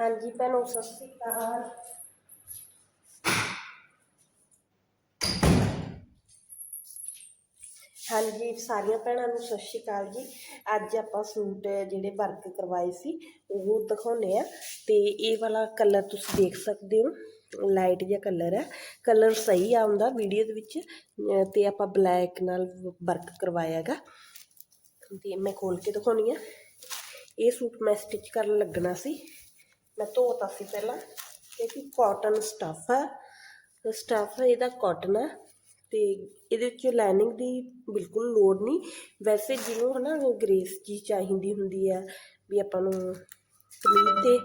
ਹਾਂਜੀ, ਭੈਣੋ, ਸਤਿ ਸ਼੍ਰੀ ਅਕਾਲ। ਹਾਂਜੀ, ਸਾਰੀਆਂ ਭੈਣਾਂ ਨੂੰ ਸਤਿ ਸ਼੍ਰੀ ਅਕਾਲ ਜੀ। ਅੱਜ ਆਪਾਂ ਸੂਟ ਜਿਹੜੇ ਵਰਕ ਕਰਵਾਏ ਸੀ, ਉਹ ਦਿਖਾਉਨੇ ਆ ਤੇ ਇਹ ਵਾਲਾ ਕਲਰ ਤੁਸੀਂ ਦੇਖ ਸਕਦੇ ਹੋ। ਲਾਈਟ ਜਿਹਾ ਕਲਰ ਹੈ। ਕਲਰ ਸਹੀ ਆਉਂਦਾ ਵੀਡੀਓ ਦੇ ਵਿੱਚ। ਅਹ ਤੇ ਆਪਾਂ ਬਲੈਕ ਨਾਲ ਵਰਕ ਕਰਵਾਇਆ ਹੈਗਾ। ਤੇ ਮੈਂ ਖੋਲ ਕੇ ਦਿਖਾਉਣੀ ਆ ਇਹ ਸੂਟ ਮੈਂ ਸਟਿਚ ਕਰਨ ਲੱਗਣਾ ਸੀ। ਮੈਂ ਧੋਤਾ ਸੀ ਪਹਿਲਾਂ ਇਹ ਕਿ ਕਾਟਨ ਸਟੱਫ ਹੈ। ਸਟੱਫ ਇਹਦਾ ਕਾਟਨ ਹੈ ਤੇ ਇਹਦੇ ਵਿੱਚ ਲਾਈਨਿੰਗ ਦੀ ਬਿਲਕੁਲ ਲੋੜ ਨਹੀਂ। ਵੈਸੇ ਜਿਹਨੂੰ ਹਨਾ ਗ੍ਰੇਸ ਜੀ ਚਾਹੀਦੀ ਹੁੰਦੀ ਹੈ ਵੀ ਆਪਾਂ ਨੂੰ ਕਮੀਜ਼ ਤੇ,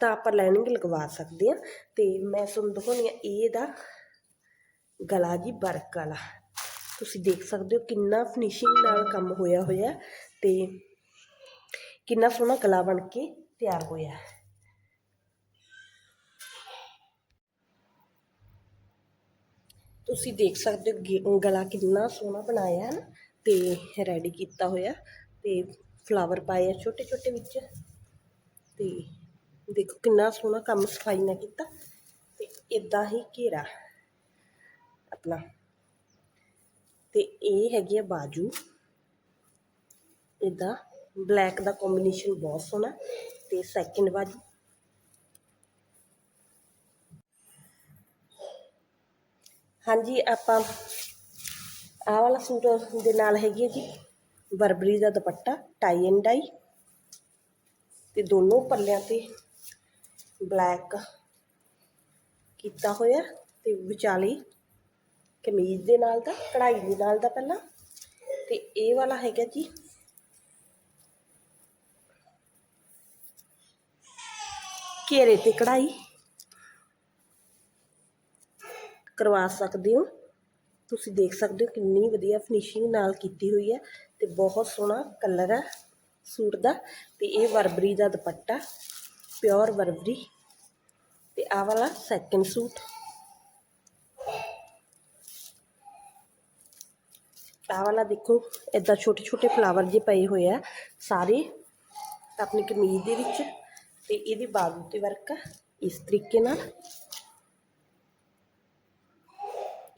ਤਾਂ ਆਪਾਂ ਲਾਈਨਿੰਗ ਲਗਵਾ ਸਕਦੇ ਹਾਂ। ਤੇ ਮੈਂ ਤੁਹਾਨੂੰ ਦਿਖਾਉਣੀ ਆ ਇਹਦਾ ਗਲਾ ਜੀ ਵਰਕ ਵਾਲਾ। ਤੁਸੀਂ ਦੇਖ ਸਕਦੇ ਹੋ ਕਿੰਨਾ ਫਿਨਿਸ਼ਿੰਗ ਨਾਲ ਕੰਮ ਹੋਇਆ ਹੋਇਆ ਤੇ ਕਿੰਨਾ ਸੋਹਣਾ ਗਲਾ ਬਣ ਕੇ ਤਿਆਰ ਹੋਇਆ ਤੁਸੀਂ ਦੇਖ ਸਕਦੇ ਹੋ ਗੇ- ਗਲਾ ਕਿੰਨਾ ਸੋਹਣਾ ਬਣਾਇਆ ਹੈ ਨਾ, ਤੇ ਰੈਡੀ ਕੀਤਾ ਹੋਇਆ ਤੇ ਫਲਾਵਰ ਪਾਏ ਆ ਛੋਟੇ ਛੋਟੇ ਵਿੱਚ, ਤੇ ਦੇਖੋ ਕਿੰਨਾ ਸੋਹਣਾ ਕੰਮ ਸਫ਼ਾਈ ਨਾਲ ਕੀਤਾ, ਤੇ ਇਦਾਂ ਹੀ ਘੇਰਾ ਆਪਣਾ, ਤੇ ਇਹ ਹੈਗੀ ਆ ਬਾਜੂ ਇਦਾਂ ਬਲੈਕ ਦਾ ਕੰਬੀਨੇਸ਼ਨ ਬਹੁਤ ਸੋਹਣਾ ਤੇ ਸੈਕਿੰਡ ਬਾਜੂ ਹਾਂਜੀ, ਆਪਾਂ ਆਹ ਵਾਲਾ ਸੂਟ ਦੇ ਨਾਲ ਹੈਗੀ ਹੈ ਜੀ, ਬਰਬਰੀ ਦਾ ਦੁਪੱਟਾ ਟਾਈ ਐਂਡ ਡਾਈ ਤੇ ਦੋਨੋਂ ਪੱਲਿਆਂ ਤੇ ਬਲੈਕ ਕੀਤਾ ਹੋਇਆ ਤੇ ਵਿਚਾਲੇ ਕਮੀਜ਼ ਦੇ ਨਾਲ ਦਾ, ਕਢਾਈ ਦੇ ਨਾਲ ਦਾ ਪਹਿਲਾਂ ਤੇ ਇਹ ਵਾਲਾ ਹੈਗਾ ਜੀ। ਘੇਰੇ ਤੇ ਕਢਾਈ ਕਰਵਾ ਸਕਦੇ ਹੋ। ਤੁਸੀਂ ਦੇਖ ਸਕਦੇ ਹੋ ਕਿੰਨੀ ਵਧੀਆ ਫਿਨਿਸ਼ਿੰਗ ਨਾਲ ਕੀਤੀ ਹੋਈ ਹੈ ਤੇ ਬਹੁਤ ਸੋਹਣਾ ਕਲਰ ਹੈ ਸੂਟ ਦਾ। ਤੇ ਇਹ ਵਰਬਰੀ ਦਾ ਦੁਪੱਟਾ ਪਿਓਰ ਵਰਬਰੀ ਤੇ ਆਹ ਵਾਲਾ ਸੈਕਿੰਡ ਸੂਟ। ਆਹ ਵਾਲਾ ਦੇਖੋ ਇਦਾਂ ਛੋਟੇ ਛੋਟੇ ਫਲਾਵਰ ਜੇ ਪਏ ਹੋਏ ਆ ਸਾਰੇ। ਆਪਣੀ ਕਮੀਜ਼ ਦੇ ਵਿੱਚ ਤੇ ਇਹਦੀ ਬਾਜੂ ਤੇ ਵਰਕ ਇਸ ਤਰੀਕੇ ਨਾਲ।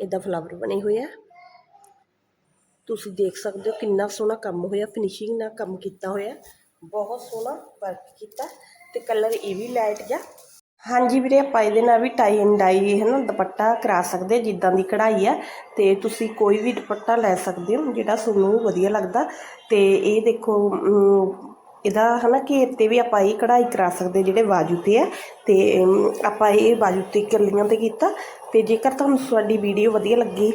ਇਦਾਂ ਫਲਾਵਰ ਬਣੇ ਹੋਏ ਆ। ਤੁਸੀਂ ਦੇਖ ਸਕਦੇ ਹੋ ਕਿੰਨਾ ਸੋਹਣਾ ਕੰਮ ਹੋਇਆ ਫਿਨਿਸ਼ਿੰਗ ਨਾਲ ਕੰਮ ਕੀਤਾ ਹੋਇਆ। ਬਹੁਤ ਸੋਹਣਾ ਵਰਕ ਕੀਤਾ ਤੇ ਕਲਰ ਇਹ ਵੀ ਲਾਈਟ ਜਾ ਹਾਂਜੀ ਵੀਰੇ, ਆਪਾਂ ਇਹਦੇ ਨਾਲ ਵੀ ਟਾਈ ਐਂਡ ਡਾਈ ਹੈ ਨਾ ਦੁਪੱਟਾ ਕਰਾ ਸਕਦੇ, ਜਿੱਦਾਂ ਦੀ ਕਢਾਈ ਹੈ ਤੇ ਤੁਸੀਂ ਕੋਈ ਵੀ ਦੁਪੱਟਾ ਲੈ ਸਕਦੇ ਹੋ, ਜਿਹੜਾ ਤੁਹਾਨੂੰ ਵਧੀਆ ਲੱਗਦਾ। ਤੇ ਇਹ ਦੇਖੋ ਇਹਦਾ ਹਨਾ ਘੇਰ ਤੇ ਵੀ ਆਪਾਂ ਇਹ ਕਢਾਈ ਕਰਾ ਸਕਦੇ ਜਿਹੜੇ ਬਾਜੂ ਤੇ ਹੈ ਤੇ ਆਪਾਂ ਇਹ ਬਾਜੂ ਤੇ ਕਲੀਆਂ ਤੇ ਕੀਤਾ ਤੇ ਜੇਕਰ ਤੁਹਾਨੂੰ ਸਾਡੀ ਵੀਡੀਓ ਵਧੀਆ ਲੱਗੀ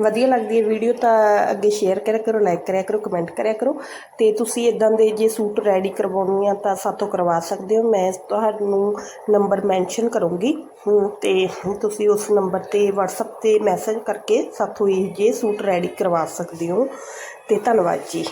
ਵਧੀਆ ਲੱਗਦੀ ਹੈ ਵੀਡੀਓ ਤਾਂ ਅੱਗੇ ਸ਼ੇਅਰ ਕਰਿਆ ਕਰੋ ਲਾਈਕ ਕਰਿਆ ਕਰੋ ਕਮੈਂਟ ਕਰਿਆ ਕਰੋ ਤੇ ਤੁਸੀਂ ਇਦਾਂ ਦੇ ਜੇ ਸੂਟ ਰੈਡੀ ਕਰਵਾਉਣੇ ਆ ਤਾਂ ਸਾਥੋਂ ਕਰਵਾ ਸਕਦੇ ਹੋ ਮੈਂ ਤੁਹਾਨੂੰ ਨੰਬਰ ਮੈਂਸ਼ਨ ਕਰੂੰਗੀ ਹਮ, ਤੇ ਤੁਸੀਂ ਉਸ ਨੰਬਰ ਤੇ WhatsApp ਤੇ ਮੈਸੇਜ ਕਰਕੇ ਸਾਥੋਂ ਇਹ ਜੇ ਸੂਟ ਰੈਡੀ ਕਰਵਾ ਸਕਦੇ ਹੋ ਤੇ ਧੰਨਵਾਦ ਜੀ।